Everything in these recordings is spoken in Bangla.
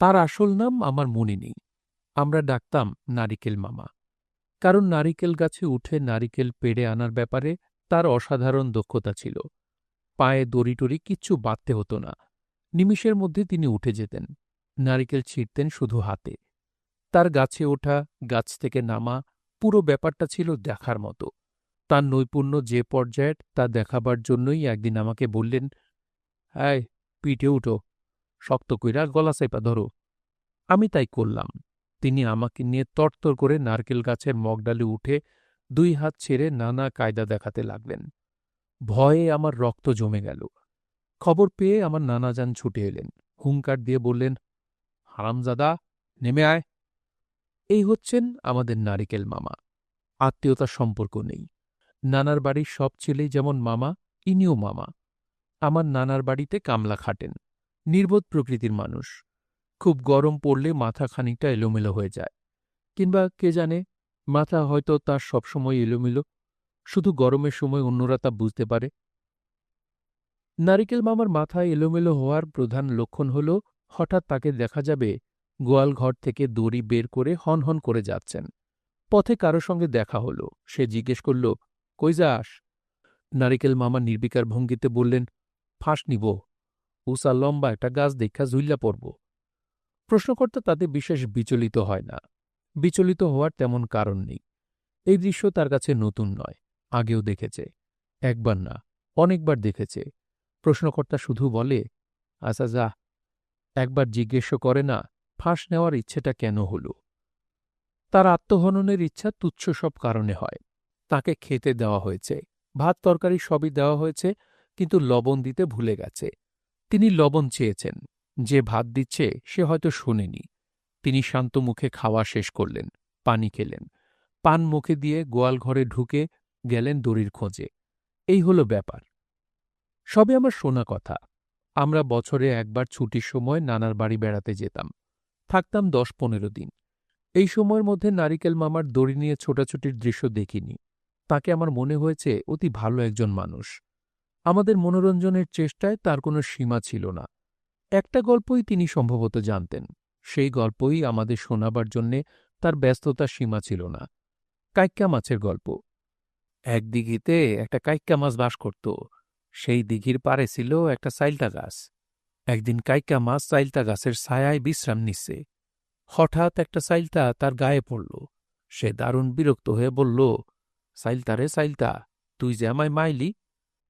তার আসল নাম আমার মনে নেই। আমরা ডাকতাম নারিকেল মামা। কারণ নারিকেল গাছে উঠে নারিকেল পেড়ে আনার ব্যাপারে তার অসাধারণ দক্ষতা ছিল। পায়ে দড়ি টড়ি কিচ্ছু বাঁধতে হতো না। নিমিষের মধ্যে তিনি উঠে যেতেন। নারিকেল ছিঁড়তেন শুধু হাতে। তার গাছে ওঠা, গাছ থেকে নামা পুরো ব্যাপারটা ছিল দেখার মতো। তার নৈপুণ্য যে পর্যায়ের তা দেখাবার জন্যই একদিন আমাকে বললেন হ্যায় পিঠে উঠো। শক্ত কইরা গলা চাইপা ধরো। আমি তাই করলাম। তিনি আমাকে নিয়ে তরতর করে নারকেল গাছের মগডালে উঠে দুই হাত ছেড়ে নানা কায়দা দেখাতে লাগলেন। ভয়ে আমার রক্ত জমে গেল। খবর পেয়ে আমার নানাজান ছুটে এলেন। হুঙ্কার দিয়ে বললেন, হারামজাদা, নেমে আয়। এই হচ্ছেন আমাদের নারিকেল মামা। আত্মীয়তার সম্পর্ক নেই। নানার বাড়ির সব ছেলেই যেমন মামা, ইনিও মামা। আমার নানার বাড়িতে কামলা খাটেন। নির্বোধ প্রকৃতির মানুষ। খুব গরম পড়লে মাথা খানিকটা এলোমেলো হয়ে যায়। কিংবা কে জানে, মাথা হয়তো তার সবসময় এলোমেলো, শুধু গরমের সময় অন্যরা তা বুঝতে পারে। নারিকেল মামার মাথা এলোমেলো হওয়ার প্রধান লক্ষণ হল, হঠাৎ তাকে দেখা যাবে গোয়াল ঘর থেকে দড়ি বের করে হন হন করে যাচ্ছেন। পথে কারও সঙ্গে দেখা হলো। সে জিজ্ঞেস করল, কই যাস? নারিকেল মামা নির্বিকার ভঙ্গিতে বললেন, ফাঁস নিব। উষা লম্বা একটা গাছ দেখা ঝুল্লা পড়ব। প্রশ্নকর্তা তাতে বিশেষ বিচলিত হয় না। বিচলিত হওয়ার তেমন কারণ নেই। এই দৃশ্য তার কাছে নতুন নয়, আগেও দেখেছে। একবার না, অনেকবার দেখেছে। প্রশ্নকর্তা শুধু বলে আচ্ছা যা, একবার জিজ্ঞেস করে না, ফাঁস নেওয়ার ইচ্ছেটা কেন হল? তার আত্মহননের ইচ্ছা তুচ্ছ সব কারণে হয়। তাকে খেতে দেওয়া হয়েছে, ভাত তরকারি সবই দেওয়া হয়েছে, কিন্তু লবণ দিতে ভুলে গেছে। তিনি লবণ চেয়েছেন। যে ভাত দিচ্ছে সে হয়তো শোনেনি। তিনি শান্ত মুখে খাওয়া শেষ করলেন, পানি খেলেন। পান মুখে দিয়ে গোয়াল ঘরে ঢুকে গেলেন দড়ির খোঁজে। এই হল ব্যাপার। সবে আমার শোনা কথা। আমরা বছরে একবার ছুটির সময় নানার বাড়ি বেড়াতে যেতাম। থাকতাম দশ পনেরো দিন। এই সময়ের মধ্যে নারিকেল মামার দড়ি নিয়ে ছোটাছুটির দৃশ্য দেখিনি। তাকে আমার মনে হয়েছে অতি ভালো একজন মানুষ। আমাদের মনোরঞ্জনের চেষ্টায় তার কোনো সীমা ছিল না। একটা গল্পই তিনি সম্ভবত জানতেন, সেই গল্পই আমাদের শোনাবার জন্যে তার ব্যস্ততার সীমা ছিল না। কাইক্কা মাছের গল্প। এক দিঘিতে একটা কাইক্কা মাছ বাস করত, সেই দিঘির পারে ছিল একটা সাইলটা গাছ। একদিন কাইক্কা মাছ সাইলতা গাছের ছায়ায় বিশ্রাম নিচ্ছে। হঠাৎ একটা সাইলতা তার গায়ে পড়ল। সে দারুণ বিরক্ত হয়ে বলল, সাইলতা রে সাইলতা, তুই যে আমায় মাইলি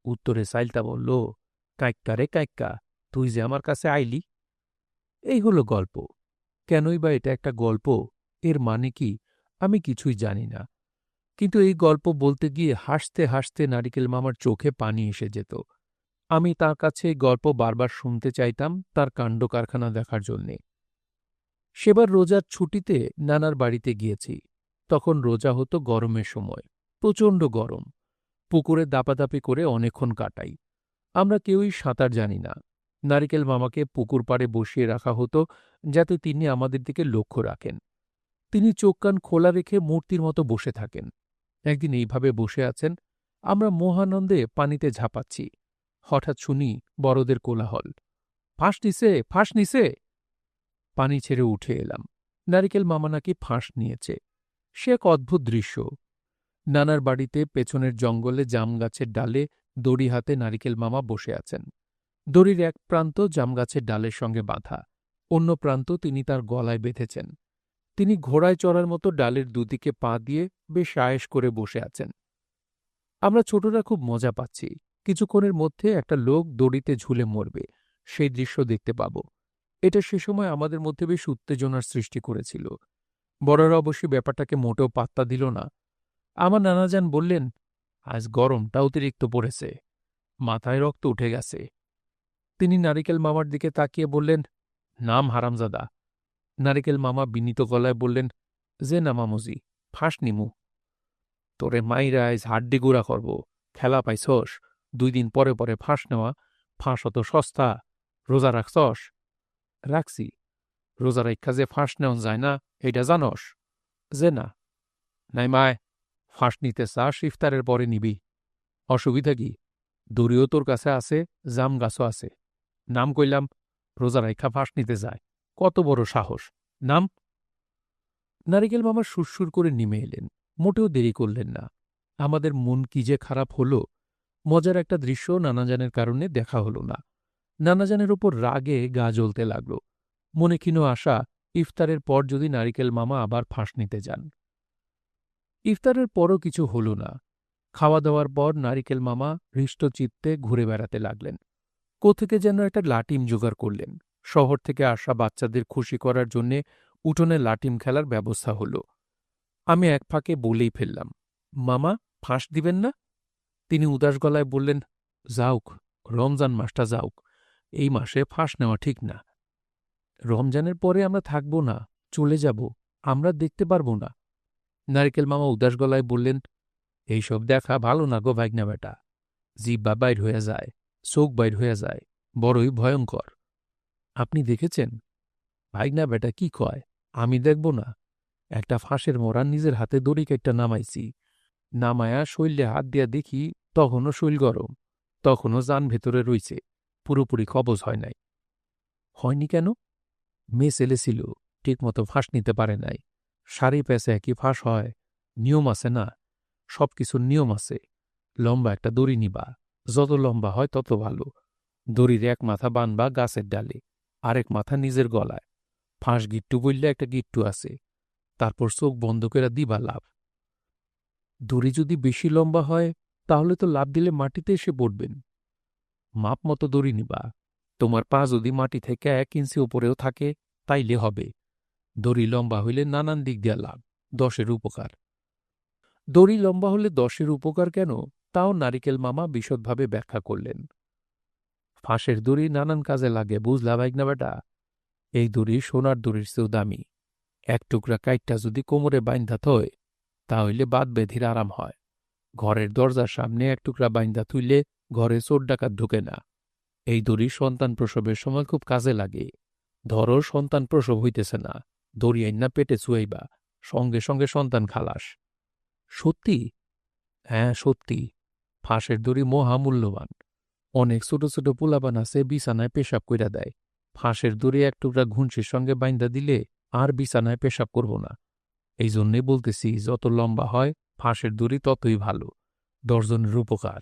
উত্তরে সাইলতা বলল, কাইক্কা রে কাইক্কা, তুই যে আমার কাছে আইলি? এই হলো গল্প। কেনই বা এটা একটা গল্প? এর মানে কি? আমি কিছুই জানি না। কিন্তু এই গল্প বলতে গিয়ে হাসতে হাসতে নারিকেল মামার চোখে পানি এসে যেত। আমি তার কাছে এই গল্প বারবার শুনতে চাইতাম তার কাণ্ড কারখানা দেখার জন্যে। সেবার রোজার ছুটিতে নানার বাড়িতে গিয়েছি। তখন রোজা হতো গরমের সময়, প্রচণ্ড গরম। পুকুরে দাপাদাপি করে অনেকক্ষণ কাটাই। আমরা কেউই সাঁতার জানি না। নারিকেল মামাকে পুকুর পাড়ে বসিয়ে রাখা হতো যাতে তিনি আমাদের দিকে লক্ষ্য রাখেন। তিনি চোখ কান খোলা রেখে মূর্তির মতো বসে থাকেন। একদিন এইভাবে বসে আছেন, আমরা মোহানন্দে পানিতে ঝাঁপাচ্ছি। হঠাৎ শুনি বড়দের কোলাহল, ফাঁস নিছে ফাঁস নিছে? পানি ছেড়ে উঠে এলাম। নারিকেল মামা নাকি ফাঁস নিয়েছে। সে এক অদ্ভুত দৃশ্য। নানার বাড়িতে পেছনের জঙ্গলে জাম গাছের ডালে দড়ি হাতে নারিকেল মামা বসে আছেন। দড়ির এক প্রান্ত জাম গাছের ডালের সঙ্গে বাঁধা, অন্য প্রান্ত তিনি তার গলায় বেঁধেছেন। তিনি ঘোড়ায় চড়ার মতো ডালের দুদিকে পা দিয়ে বেশ আয়েস করে বসে আছেন। আমরা ছোটরা খুব মজা পাচ্ছি। কিছুক্ষণের মধ্যে একটা লোক দড়িতে ঝুলে মরবে, সেই দৃশ্য দেখতে পাব। এটা সে সময় আমাদের মধ্যে বেশ উত্তেজনার সৃষ্টি করেছিল। বড়রা অবশ্যই ব্যাপারটাকে মোটেও পাত্তা দিল না। আমার নানাজান বললেন, আজ গরমটা অতিরিক্ত পড়েছে, মাথায় রক্ত উঠে গেছে। তিনি নারিকেল মামার দিকে তাকিয়ে বললেন, নাম হারামজাদা। নারিকেল মামা বিনীত গলায় বললেন, যে না মামুজি, ফাঁস নিমু। তোরে মাইরা আইজ হাড্ডি গুড়া করব, খেলা পাইছস, দুই দিন পরে পরে ফাঁস নেওয়া ফাঁস অত সস্তা, রোজা রাখছস? রাখছি। রোজা রাখা যে ফাঁস নেওয়া যায় না এইটা জানস? যে না। নাই মায় ফাঁস নিতে চাস ইফতারের পরে নিবি। অসুবিধা কি? দড়িও তোর কাছে আছে, জাম গাছও আছে। নাম কইলাম, রোজা রাইখা ফাঁস নিতে যায়। কত বড় সাহস। নাম? নারিকেল মামা সুরসুর করে নেমে এলেন। মোটেও দেরি করলেন না। আমাদের মন কি যে খারাপ হলো, মজার একটা দৃশ্য নানাজানের কারণে দেখা হলো না। নানাজানের ওপর রাগে গা জ্বলতে লাগল। মনে ক্ষীণ আশা, ইফতারের পর যদি নারিকেল মামা আবার ফাঁস নিতে যান। ইফতারের পরও কিছু হল না। খাওয়া দাওয়ার পর নারিকেল মামা হৃষ্টচিত্তে ঘুরে বেড়াতে লাগলেন। কোথেকে যেন একটা লাটিম জোগাড় করলেন। শহর থেকে আসা বাচ্চাদের খুশি করার জন্যে উঠোনে লাটিম খেলার ব্যবস্থা হল। আমি এক ফাঁকে বলেই ফেললাম, মামা, ফাঁস দিবেন না? তিনি উদাস গলায় বললেন যাউক রমজান মাসটা যাউক এই মাসে ফাঁস নেওয়া ঠিক না। রমজানের পরে আমরা থাকব না, চলে যাব, আমরা দেখতে পারব না। নারিকেল মামা উদাস গলায় বললেন এইসব দেখা ভালো না গো ভাইগনা বেটা। জিব্বা বাইর হয়ে যায়, চোখ বাইর হয়ে যায়, বড়ই ভয়ঙ্কর। আপনি দেখেছেন? ভাইগনা বেটা কি কয়? আমি দেখব না। একটা ফাঁসের মোড়া নিজের হাতে দড়ি কেটটা নামাইছি। নামায়া শৈলে হাত দিয়া দেখি তখনও শৈল গরম, তখনও যান ভেতরে রইছে, পুরোপুরি কবজ হয় নাই। হয়নি কেন? মেয়ে ছেলে ছিল, ঠিকমতো ফাঁস নিতে পারে নাই। সারি প্যাসে একই ফাঁস হয়, নিয়ম আছে না? সব কিছুর নিয়ম আছে। লম্বা একটা দড়ি নিবা। যত লম্বা হয় তত ভালো। দড়ির এক মাথা বানবা গাছের ডালে, আরেক মাথা নিজের গলায়। ফাঁস গিট্টু বললে একটা গিট্টু আছে। তারপর চোখ বন্ধ করে দিবা লাভ। দড়ি যদি বেশি লম্বা হয়, তাহলে তো লাভ দিলে মাটিতে এসে পড়বেন। মাপ মতো দড়ি নিবা। তোমার পা যদি মাটি থেকে এক ইঞ্চি ওপরেও থাকে, তাইলে হবে। দড়ি লম্বা হইলে নানান দিক দিয়া লাভ, দশের উপকার। দড়ি লম্বা হলে দশের উপকার কেন? তাও নারিকেল মামা বিশদভাবে ব্যাখ্যা করলেন। ফাঁসের দড়ি নানান কাজে লাগে, বুঝলা না বেটা? এই দড়ি সোনার দড়ির চেয়েও দামি। এক টুকরা কাইটটা যদি কোমরে বাইন্ধা থয় তাহলে বাদ বেধির আরাম হয়। ঘরের দরজার সামনে এক টুকরা বাইন্দা তুইলে ঘরে চোর ডাকাত ঢুকে না। এই দড়ি সন্তান প্রসবের সময় খুব কাজে লাগে। ধরো সন্তান প্রসব হইতেছে না। দড়ি না, পেটে চুয়াইবা সঙ্গে সঙ্গে সন্তান খালাস। সত্যি? হ্যাঁ সত্যি। ফাঁসের দড়ি মহামূল্যবান। অনেক ছোট ছোট পোলাবান আছে, বিছানায় পেশাব কইরা দেয়। ফাঁসের দড়ি এক টুকরা ঘুঞ্চির সঙ্গে বাইন্দা দিলে আর বিছানায় পেশাব করব না। এই জন্যে বলতেছি, যত লম্বা হয়, ফাঁসের দড়ি ততই ভালো। দর্জনের উপকার।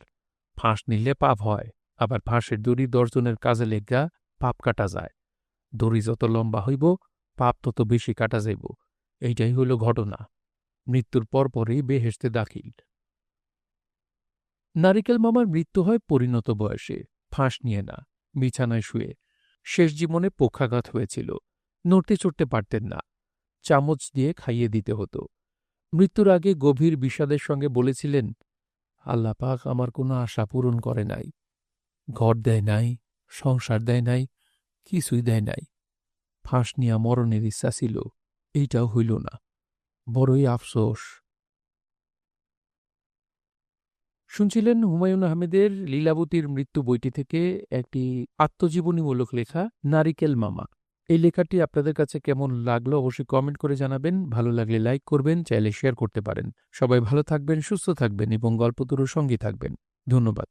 ফাঁস নিলে পাপ হয়, আবার ফাঁসের দড়ি দর্জনের কাজে লেগা পাপ কাটা যায়। দড়ি যত লম্বা হইব পাপ তত বেশি কাটা যাইব। এইটাই হইল ঘটনা। মৃত্যুর পরপরই বেহেস্তে দাখিল। নারিকেল মামার মৃত্যু হয় পরিণত বয়সে, ফাঁস নিয়ে না, বিছানায় শুয়ে। শেষ জীবনে পক্ষাঘাত হয়েছিল। নড়তে চড়তে পারতেন না। চামচ দিয়ে খাইয়ে দিতে হতো। মৃত্যুর আগে গভীর বিষাদের সঙ্গে বলেছিলেন, আল্লাহ পাক আমার কোনো আশা পূরণ করে নাই। ঘর দেয় নাই, সংসার দেয় নাই, কিছুই দেয় নাই। ফাঁস নিয়া মরণের ইচ্ছা ছিল, এইটাও হইল না। বড়ই আফসোস। শুনছিলেন হুমায়ুন আহমেদের লীলাবতীর মৃত্যু বইটি থেকে একটি আত্মজীবনীমূলক লেখা, নারিকেল মামা। এই লেখাটি আপনাদের কাছে কেমন লাগল অবশ্যই কমেন্ট করে জানাবেন। ভালো লাগলে লাইক করবেন, চাইলে শেয়ার করতে পারেন। সবাই ভালো থাকবেন, সুস্থ থাকবেন এবং গল্পতরুর সঙ্গী থাকবেন। ধন্যবাদ।